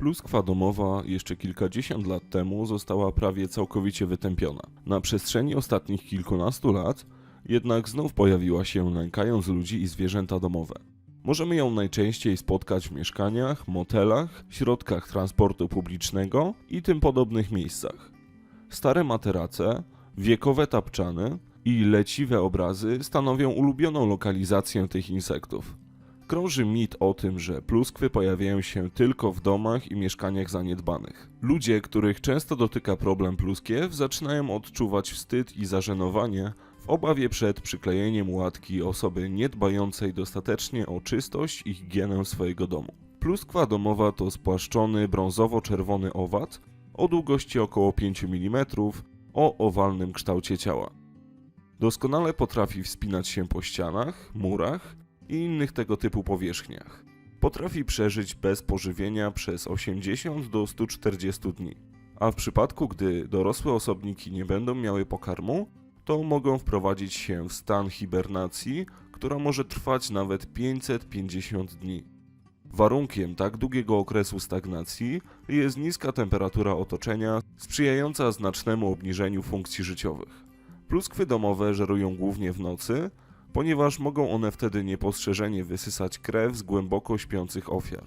Pluskwa domowa jeszcze kilkadziesiąt lat temu została prawie całkowicie wytępiona. Na przestrzeni ostatnich kilkunastu lat jednak znów pojawiła się nękając ludzi i zwierzęta domowe. Możemy ją najczęściej spotkać w mieszkaniach, motelach, środkach transportu publicznego i tym podobnych miejscach. Stare materace, wiekowe tapczany i leciwe obrazy stanowią ulubioną lokalizację tych insektów. Krąży mit o tym, że pluskwy pojawiają się tylko w domach i mieszkaniach zaniedbanych. Ludzie, których często dotyka problem pluskiew, zaczynają odczuwać wstyd i zażenowanie w obawie przed przyklejeniem łatki osoby niedbającej dostatecznie o czystość i higienę swojego domu. Pluskwa domowa to spłaszczony brązowo-czerwony owad o długości około 5 mm o owalnym kształcie ciała. Doskonale potrafi wspinać się po ścianach, murach i innych tego typu powierzchniach. Potrafi przeżyć bez pożywienia przez 80 do 140 dni. A w przypadku, gdy dorosłe osobniki nie będą miały pokarmu, to mogą wprowadzić się w stan hibernacji, która może trwać nawet 550 dni. Warunkiem tak długiego okresu stagnacji jest niska temperatura otoczenia, sprzyjająca znacznemu obniżeniu funkcji życiowych. Pluskwy domowe żerują głównie w nocy, ponieważ mogą one wtedy niepostrzeżenie wysysać krew z głęboko śpiących ofiar.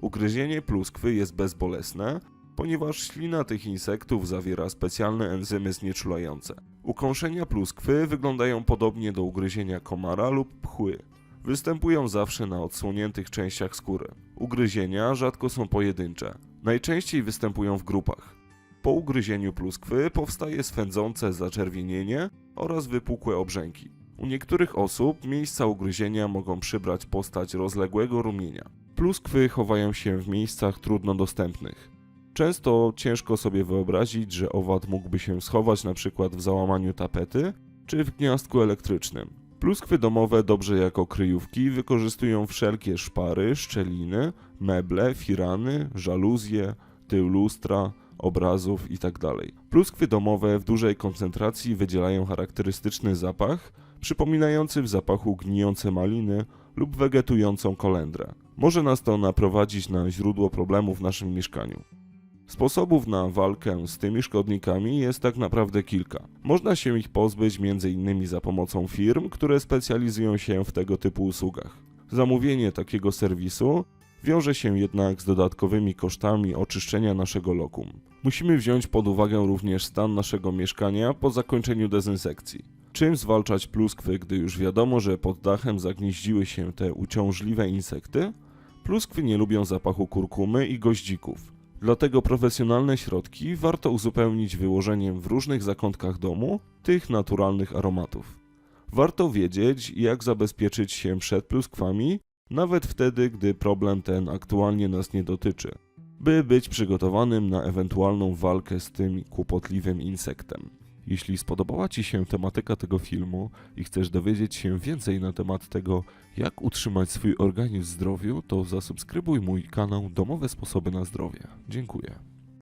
Ugryzienie pluskwy jest bezbolesne, ponieważ ślina tych insektów zawiera specjalne enzymy znieczulające. Ukąszenia pluskwy wyglądają podobnie do ugryzienia komara lub pchły. Występują zawsze na odsłoniętych częściach skóry. Ugryzienia rzadko są pojedyncze. Najczęściej występują w grupach. Po ugryzieniu pluskwy powstaje swędzące zaczerwienienie oraz wypukłe obrzęki. U niektórych osób miejsca ugryzienia mogą przybrać postać rozległego rumienia. Pluskwy chowają się w miejscach trudno dostępnych. Często ciężko sobie wyobrazić, że owad mógłby się schować przykład w załamaniu tapety czy w gniazdku elektrycznym. Pluskwy domowe dobrze jako kryjówki wykorzystują wszelkie szpary, szczeliny, meble, firany, żaluzje, tył lustra, obrazów itd. Pluskwy domowe w dużej koncentracji wydzielają charakterystyczny zapach, przypominający w zapachu gnijące maliny lub wegetującą kolendrę. Może nas to naprowadzić na źródło problemu w naszym mieszkaniu. Sposobów na walkę z tymi szkodnikami jest tak naprawdę kilka. Można się ich pozbyć m.in. za pomocą firm, które specjalizują się w tego typu usługach. Zamówienie takiego serwisu wiąże się jednak z dodatkowymi kosztami oczyszczenia naszego lokum. Musimy wziąć pod uwagę również stan naszego mieszkania po zakończeniu dezynsekcji. Czym zwalczać pluskwy, gdy już wiadomo, że pod dachem zagnieździły się te uciążliwe insekty? Pluskwy nie lubią zapachu kurkumy i goździków. Dlatego profesjonalne środki warto uzupełnić wyłożeniem w różnych zakątkach domu tych naturalnych aromatów. Warto wiedzieć, jak zabezpieczyć się przed pluskwami, nawet wtedy, gdy problem ten aktualnie nas nie dotyczy, by być przygotowanym na ewentualną walkę z tym kłopotliwym insektem. Jeśli spodobała Ci się tematyka tego filmu i chcesz dowiedzieć się więcej na temat tego, jak utrzymać swój organizm w zdrowiu, to zasubskrybuj mój kanał Domowe Sposoby na Zdrowie. Dziękuję.